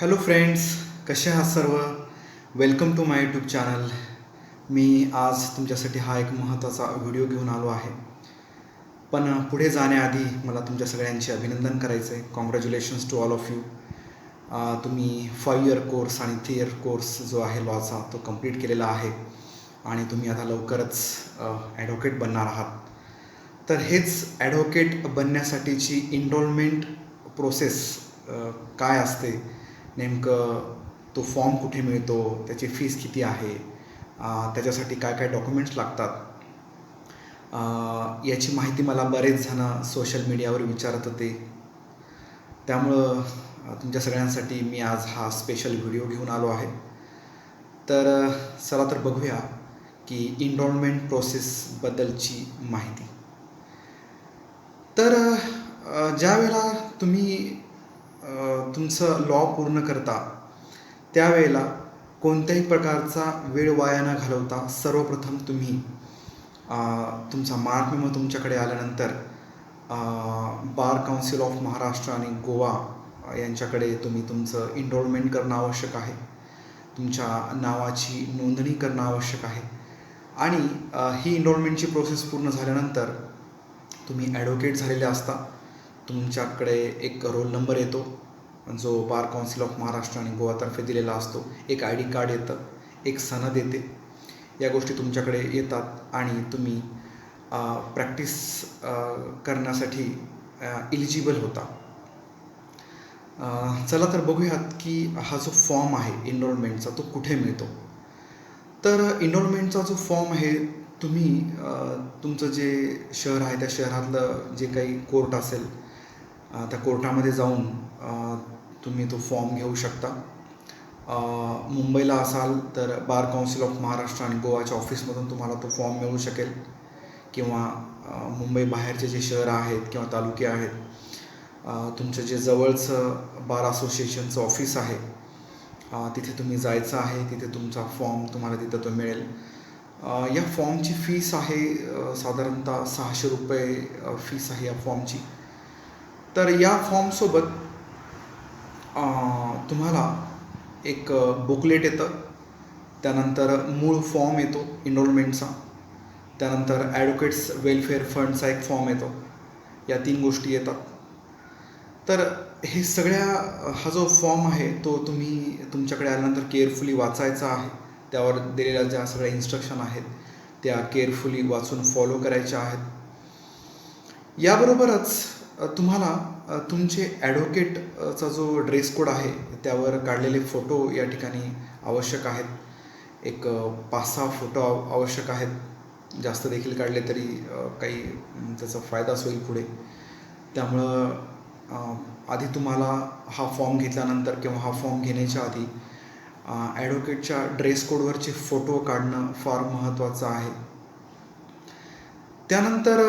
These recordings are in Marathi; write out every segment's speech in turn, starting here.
हॅलो फ्रेंड्स कसे आहात सर्व? Welcome to my YouTube channel मी आज तुमच्यासाठी हा एक महत्त्वाचा व्हिडिओ घेऊन आलो आहे. पण पुढे जाण्याआधी मला तुमच्या सगळ्यांचे अभिनंदन करायचं आहे congratulations to all of you तुम्ही फाईव्ह इयर कोर्स आणि थ्री इयर कोर्स जो आहे लॉचा तो कंप्लीट केलेला आहे. आणि तुम्ही आता लवकरच ॲडव्होकेट बनणार आहात. तर हेच ॲडव्होकेट बनण्यासाठीची इनरोलमेंट प्रोसेस काय असते? नेमकं तो फॉर्म कुठे मिळतो त्याची फीस किती आहे त्याच्यासाठी काय काय डॉक्युमेंट्स लागतात याची माहिती मला बरेच जण सोशल मीडियावर विचारत होते. त्यामुळं तुमच्या सगळ्यांसाठी मी आज हा स्पेशल व्हिडिओ घेऊन आलो आहे. तर चला तर बघूया की इनरोलमेंट प्रोसेसबद्दलची माहिती. तर अ, ज्या वेळेला तुम्ही तुमचं लॉ पूर्ण करता त्यावेळेला कोणत्याही प्रकारचा वेळ वाया न घालवता सर्वप्रथम तुम्ही तुमचा मार्क मेमो तुमच्याकडे आल्यानंतर बार काउन्सिल ऑफ महाराष्ट्र आणि गोवा यांच्याकडे तुम्ही तुमचं इनरोलमेंट करणं आवश्यक आहे. तुमच्या नावाची नोंदणी करणं आवश्यक आहे. आणि ही इनरोलमेंटची प्रोसेस पूर्ण झाल्यानंतर तुम्ही ॲडव्होकेट झालेले असता. तुमच्याकडे एक रोल नंबर येतो जो बार काउन्सिल ऑफ महाराष्ट्र आणि गोवातर्फे दिलेला असतो एक आय डी कार्ड येतं एक सनद येते. या गोष्टी तुमच्याकडे येतात आणि तुम्ही प्रॅक्टिस करण्यासाठी इलिजिबल होता. चला तर बघूयात की हा जो फॉर्म आहे इनरोलमेंटचा तो कुठे मिळतो? तर इनरोलमेंटचा जो फॉर्म आहे तुम्ही तुमचं जे शहर आहे त्या शहरातलं जे काही कोर्ट असेल त्या कोर्टामध्ये जाऊन तुम्ही तो फॉर्म घेऊ शकता. मुंबईला असाल तर बार काउन्सिल ऑफ महाराष्ट्र आणि गोवाच्या ऑफिसमधून तुम्हाला तो फॉर्म मिळू शकेल. किंवा मुंबई बाहेरचे जे शहरं आहेत किंवा तालुके आहेत तुमचं जे जवळचं बार असोसिएशनचं ऑफिस आहे तिथे तुम्ही जायचं आहे तिथे तुमचा फॉर्म तुम्हाला तिथं तो मिळेल. या फॉर्मची फीस आहे साधारणतः सहाशे रुपये फीस आहे या फॉर्मची तर या फॉर्मसोबत तुम्हाला एक बुकलेट येतं. त्यानंतर मूळ फॉर्म येतो इनरोलमेंटचा त्यानंतर ॲडव्होकेट्स वेलफेअर फंडचा एक फॉर्म येतो. या तीन गोष्टी येतात. तर हे सगळ्या हा जो फॉर्म आहे तो तुम्ही तुमच्याकडे आल्यानंतर केअरफुली वाचायचा आहे. त्यावर दिलेल्या ज्या सगळ्या इन्स्ट्रक्शन आहेत त्या केअरफुली वाचून फॉलो करायच्या आहेत. याबरोबरच तुम्हाला तुमचे ॲडव्होकेटचा जो ड्रेस कोड आहे त्यावर काढलेले फोटो या ठिकाणी आवश्यक आहेत. एक पाच सहा फोटो आवश्यक आहेत. जास्त देखील काढले तरी काही त्याचा फायदाच होईल पुढे. त्यामुळं आधी तुम्हाला हा फॉर्म घेतल्यानंतर किंवा हा फॉर्म घेण्याच्या आधी ॲडव्होकेटच्या ड्रेस कोडवरचे फोटो काढणं फार महत्त्वाचं आहे. त्यानंतर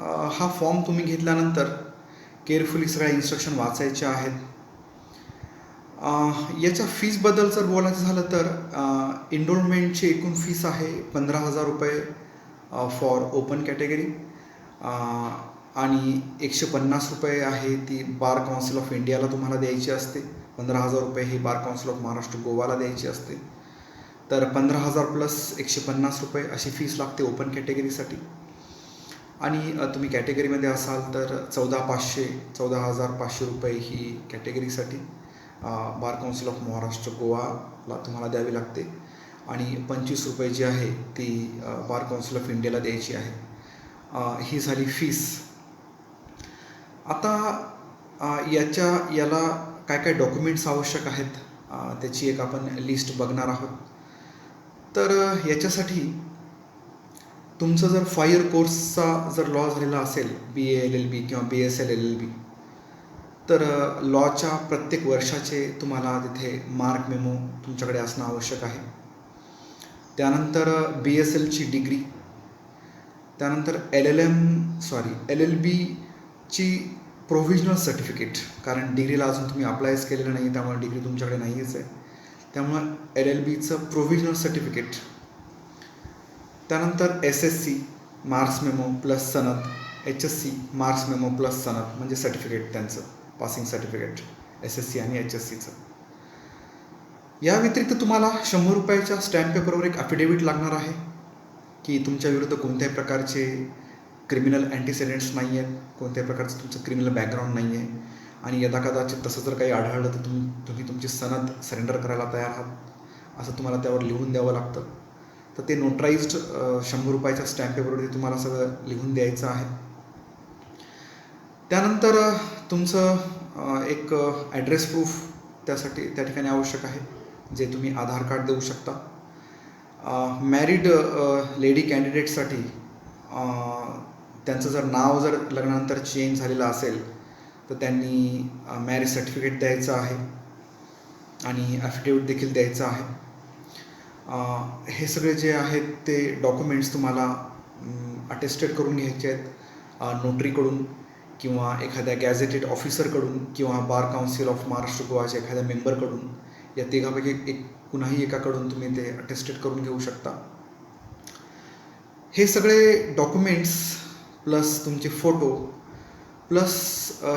हा फॉर्म तुम्ही घेतल्यानंतर केअरफुली सगळ्या इन्स्ट्रक्शन वाचायच्या आहेत. याच्या फीजबद्दल जर बोलायचं झालं तर इनरोलमेंटची एकूण फीस आहे पंधरा हजार रुपये फॉर ओपन कॅटेगरी आणि एकशे पन्नास रुपये आहे ती बार काउन्सिल ऑफ इंडियाला तुम्हाला द्यायची असते. पंधरा हजार रुपये ही बार काउन्सिल ऑफ महाराष्ट्र गोवाला द्यायची असते. तर पंधरा हजार प्लस एकशे पन्नास रुपये अशी फीस लागते ओपन कॅटेगरीसाठी आणि तुम्ही कॅटेगरीमध्ये असाल तर चौदा पाचशे चौदा हजार पाचशे रुपये ही कॅटेगरीसाठी बार काउन्सिल ऑफ महाराष्ट्र गोवाला तुम्हाला द्यावी लागते. आणि पंचवीस रुपये जी आहे ती बार काउन्सिल ऑफ इंडियाला द्यायची आहे. ही झाली फीस. आता याच्या याला काय काय डॉक्युमेंट्स आवश्यक आहेत? त्याची एक आपण लिस्ट बघणार आहोत. तर याच्यासाठी तुमचं जर फाय इयर कोर्सचा जर लॉ झालेला असेल बी ए एल एल बी किंवा B S L L L B तर लॉच्या प्रत्येक वर्षाचे तुम्हाला तिथे मार्क मेमो तुमच्याकडे असणं आवश्यक आहे. त्यानंतर बी एस एलची डिग्री त्यानंतर L L M sorry L L बीची प्रोव्हिजनल सर्टिफिकेट कारण डिग्रीला अजून तुम्ही अप्लायच केलेलं नाही त्यामुळे डिग्री तुमच्याकडे नाहीच आहे. त्यामुळं एल एल बीचं प्रोव्हिजनल सर्टिफिकेट त्यानंतर S S C marks memo plus सनद H S C marks memo plus सनद म्हणजे सर्टिफिकेट त्यांचं passing certificate S S C आणि एच एस सीचं या व्यतिरिक्त तुम्हाला शंभर रुपयाच्या स्टॅम्प पेपरवर एक अफिडेविट लागणार आहे की तुमच्या विरुद्ध कोणत्याही प्रकारचे क्रिमिनल अँटीसिडेंट्स नाही आहेत कोणत्याही प्रकारचं तुमचं क्रिमिनल बॅकग्राऊंड नाही आहे आणि यदा कदाचित तसं जर काही आढळलं तर तुम तुम्ही तुमची सनद सरेंडर करायला तयार आहात असं तुम्हाला त्यावर लिहून द्यावं लागतं. तर ते नोटराईज्ड शंभर रुपयाच्या स्टॅम्प पेपरवरती तुम्हाला सगळं लिहून द्यायचं आहे. त्यानंतर तुमचं एक ॲड्रेस प्रूफ त्यासाठी त्या ठिकाणी आवश्यक आहे जे तुम्ही आधार कार्ड देऊ शकता. मॅरिड लेडी कॅन्डिडेटसाठी त्यांचं जर नाव जर लग्नानंतर चेंज झालेलं असेल तर त्यांनी मॅरेज सर्टिफिकेट द्यायचं आहे आणि ॲफिडेविट देखील द्यायचं आहे. हे सगळे जे आहेत ते डॉक्युमेंट्स तुम्हाला अटेस्टेड करून घ्यायचे आहेत. नोटरीकडून किंवा एखाद्या गॅझेटेड ऑफिसरकडून किंवा बार काउन्सिल ऑफ महाराष्ट्र गोवाच्या एखाद्या मेंबरकडून या तिघापैकी एक कुणाही एकाकडून तुम्ही ते अटेस्टेड करून घेऊ शकता. हे सगळे डॉक्युमेंट्स प्लस तुमचे फोटो प्लस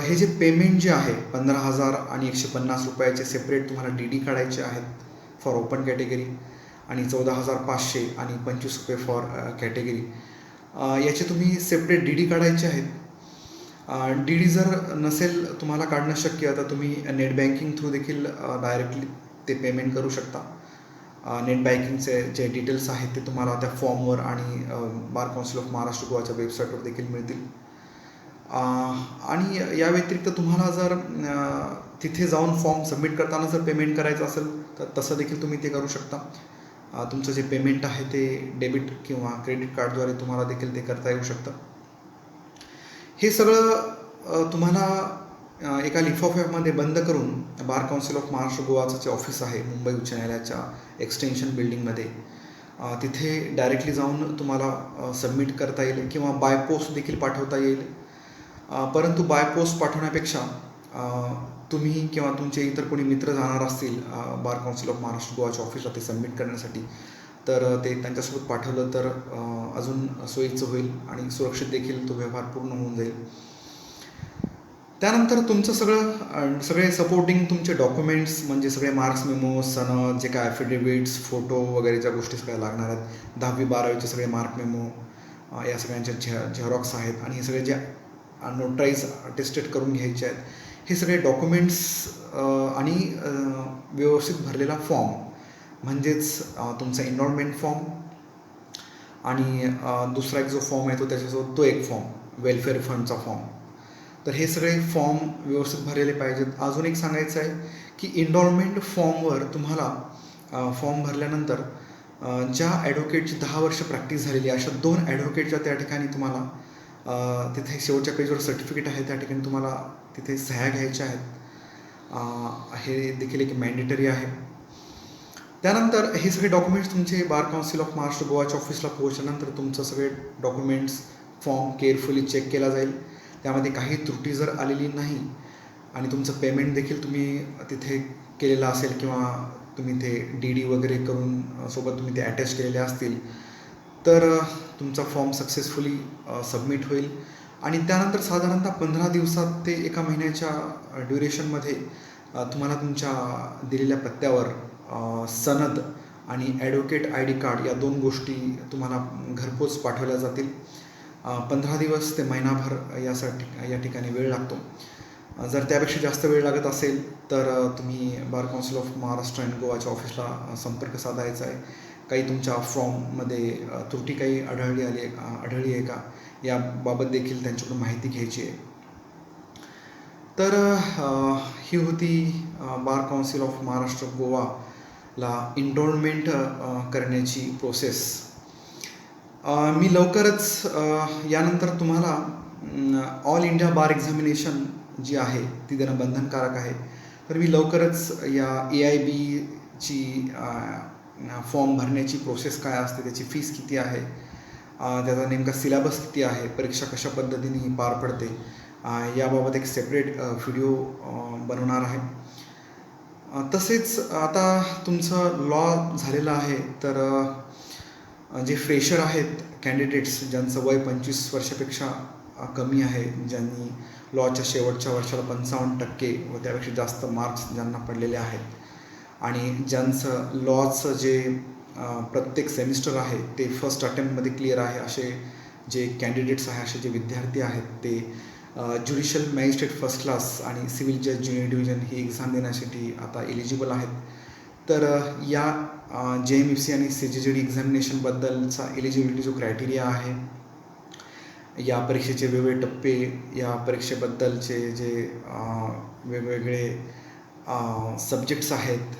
हे जे पेमेंट जे आहे पंधरा हजार आणि एकशे पन्नास रुपयाचे सेपरेट तुम्हाला डी डी काढायचे आहेत फॉर ओपन कॅटेगरी आणि चौदा हजार पाचशे आणि पंचवीस रुपये फॉर कॅटेगरी याचे तुम्ही सेपरेट डी डी काढायचे आहेत. डी डी जर नसेल तुम्हाला काढणं शक्य तर तुम्ही नेट बँकिंग थ्रू देखील डायरेक्टली ते पेमेंट करू शकता. नेट बँकिंगचे जे डिटेल्स आहेत ते तुम्हाला त्या फॉर्मवर आणि बार काउन्सिल ऑफ महाराष्ट्र गोवाच्या वेबसाईटवर देखील मिळतील. आणि या व्यतिरिक्त तुम्हाला जर तिथे जाऊन फॉर्म सबमिट करताना जर पेमेंट करायचं असेल तर तसं देखील तुम्ही ते करू शकता. तुमचं जे पेमेंट आहे ते डेबिट किंवा क्रेडिट कार्डद्वारे तुम्हाला देखील ते करता येऊ शकतं. हे सगळं तुम्हाला एका लिफाफ्यामध्ये बंद करून बार काउन्सिल ऑफ महाराष्ट्र गोवाचं जे ऑफिस आहे मुंबई उच्च न्यायालयाच्या एक्सटेन्शन बिल्डिंगमध्ये तिथे डायरेक्टली जाऊन तुम्हाला सबमिट करता येईल किंवा बाय पोस्ट देखील पाठवता येईल. परंतु बाय पोस्ट पाठवण्यापेक्षा तुम्ही किंवा तुमचे इतर कोणी मित्र जाणार असतील बार काउन्सिल ऑफ महाराष्ट्र गोवाच्या ऑफिसला ते सबमिट करण्यासाठी तर ते त्यांच्यासोबत पाठवलं तर अजून सोयीचं होईल आणि सुरक्षित देखील तो व्यवहार पूर्ण होऊन जाईल. त्यानंतर तुमचं सगळं सगळे सपोर्टिंग तुमचे डॉक्युमेंट्स म्हणजे सगळे मार्क्स मेमो सनद जे काय ॲफिडेविट्स फोटो वगैरे ज्या गोष्टी सगळ्या लागणार आहेत दहावी बारावीचे सगळे मार्क मेमो या सगळ्यांच्या झे झेरॉक्स आहेत आणि हे सगळे जे नोटराईज अटेस्टेड करून घ्यायचे आहेत. हे सगळे डॉक्युमेंट्स आणि व्यवस्थित भरलेला फॉर्म म्हणजेच तुमचा इन्व्हॉल्वमेंट फॉर्म आणि दुसरा एक जो फॉर्म आहे तो त्याच्यासोबत तो एक फॉर्म वेलफेअर फंडचा फॉर्म तर हे सगळे फॉर्म व्यवस्थित भरलेले पाहिजेत. अजून एक सांगायचं आहे की इन्व्हॉल्वमेंट फॉर्मवर तुम्हाला फॉर्म भरल्यानंतर ज्या ॲडव्होकेटची दहा वर्ष प्रॅक्टिस झालेली अशा दोन ॲडव्होकेटच्या त्या ठिकाणी तुम्हाला तिथे शेवटच्या पेजवर सर्टिफिकेट आहे त्या ठिकाणी तुम्हाला तिथे सह्या घ्यायच्या आहेत. हे देखील एक मॅन्डेटरी आहे. त्यानंतर हे सगळे डॉक्युमेंट्स तुमचे बार काउन्सिल ऑफ महाराष्ट्र गोवाच्या ऑफिसला पोहोचल्यानंतर तुमचं सगळे डॉक्युमेंट्स फॉर्म केअरफुली चेक केला जाईल. त्यामध्ये काही त्रुटी जर आलेली नाही आणि तुमचं पेमेंट देखील तुम्ही तिथे केलेलं असेल किंवा तुम्ही ते डी डी वगैरे करून सोबत तुम्ही ते अटॅच केलेले असतील तर तुमचा फॉर्म सक्सेसफुली सबमिट होईल. आणि त्यानंतर साधारणतः पंधरा दिवसात ते एका महिन्याच्या ड्युरेशनमध्ये तुम्हाला तुमच्या दिलेल्या पत्त्यावर सनद आणि ॲडव्होकेट आय डी कार्ड या दोन गोष्टी तुम्हाला घरपोच पाठवल्या जातील. पंधरा दिवस ते महिनाभर यासाठी या ठिकाणी वेळ लागतो. जर त्यापेक्षा जास्त वेळ लागत असेल तर तुम्ही bar council of Maharashtra and गोवाच्या ऑफिसला संपर्क साधायचा आहे. काही तुमच्या फॉर्ममध्ये त्रुटी काही आढळली आली आहे आढळली आहे का? याबाबत देखील त्यांच्याकडून माहिती घ्यायची आहे. तर ही होती बार काउन्सिल ऑफ महाराष्ट्र गोवाला इन्रोलमेंट करण्याची प्रोसेस मी लवकरच यानंतर तुम्हाला ऑल इंडिया बार एक्झामिनेशन जी आहे ती देणं बंधनकारक आहे. तर मी लवकरच या ए आय बीची फॉर्म भरण्याची प्रोसेस काय असते त्याची फीस किती आहे त्याचा नेमका सिलेबस किती आहे परीक्षा कशा पद्धतीने पार पडते याबाबत एक सेपरेट व्हिडिओ बनवणार आहे. तसेच आता तुमचं लॉ झालेलं आहे तर जे फ्रेशर आहेत कॅन्डिडेट्स ज्यांचं वय पंचवीस वर्षापेक्षा कमी आहे ज्यांनी लॉच्या शेवटच्या वर्षाला पंचावन्न टक्के व त्यापेक्षा जास्त मार्क्स ज्यांना पडलेले आहेत आणि ज्यांचं लॉचं जे प्रत्येक सेमिस्टर आहे ते फर्स्ट अटेम्प्टमध्ये क्लिअर आहे असे जे कॅन्डिडेट्स आहे असे जे विद्यार्थी आहेत ते ज्युडिशियल मॅजिस्ट्रेट फर्स्ट क्लास आणि सिव्हिल जज ज्युनियर डिव्हिजन ही एक्झाम देण्यासाठी आता एलिजिबल आहेत. तर या जे एम एफ सी आणि सी जी जी डी एक्झामिनेशनबद्दलचा एलिजिबिलिटी जो क्रायटेरिया आहे या परीक्षेचे वेगवेगळे टप्पे या परीक्षेबद्दलचे जे वेगवेगळे सब्जेक्ट्स आहेत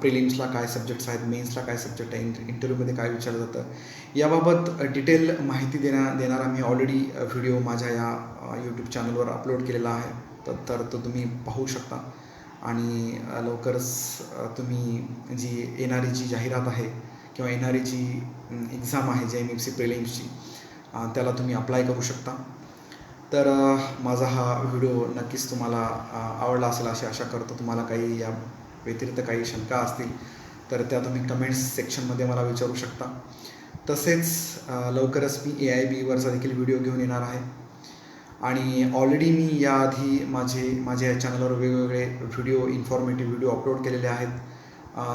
प्रिलिम्सला काय सब्जेक्ट्स आहेत मेन्सला काय सब्जेक्ट आहे इंट इंटरव्ह्यूमध्ये काय विचारलं जातं याबाबत डिटेल माहिती देण्या देणारा मी ऑलरेडी व्हिडिओ माझ्या या यूट्यूब चॅनलवर अपलोड केलेला आहे. तर तर तो तुम्ही पाहू शकता. आणि लवकरच तुम्ही जी येणारी जी जाहिरात आहे किंवा येणारी जी एक्झाम आहे जे एम एफ सी प्रिलिम्सची त्याला तुम्ही अप्लाय करू शकता. तर माझा हा व्हिडिओ नक्कीच तुम्हाला आवडला असेल अशी आशा करतो तुम्हाला काही या व्यतिरिक्त काही शंका असतील तर त्या तुम्ही कमेंट्स सेक्शनमध्ये मला विचारू शकता. तसेच लवकरच मी ए आय बीवरचा देखील व्हिडिओ घेऊन येणार आहे. आणि ऑलरेडी मी याआधी माझे माझ्या या चॅनलवर वेगवेगळे व्हिडिओ इन्फॉर्मेटिव्ह व्हिडिओ अपलोड केलेले आहेत.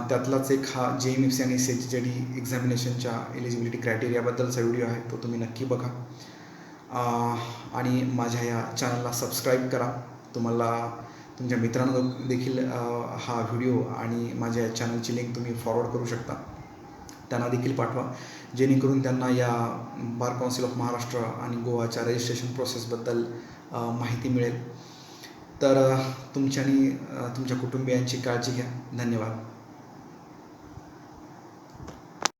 त्यातलाच एक हा जे एम एफ सी आणि सी एच जे डी एक्झामिनेशनच्या एलिजिबिलिटी क्रायटेरियाबद्दलचा व्हिडिओ आहे तो तुम्ही नक्की बघा. आणि माझ्या या चॅनलला सबस्क्राईब करा. तुम्हाला तुमच्या मित्रांना देखील हा व्हिडिओ आणि माझ्या चॅनलची लिंक तुम्ही फॉरवर्ड करू शकता. त्यांना देखील पाठवा. जेणेकरून त्यांना या बार काउन्सिल ऑफ महाराष्ट्र आणि गोवाच्या रजिस्ट्रेशन प्रोसेसबद्दल माहिती मिळेल. तर तुमच्यानी तुमच्या आणि तुमच्या कुटुंबियांची काळजी घ्या. धन्यवाद.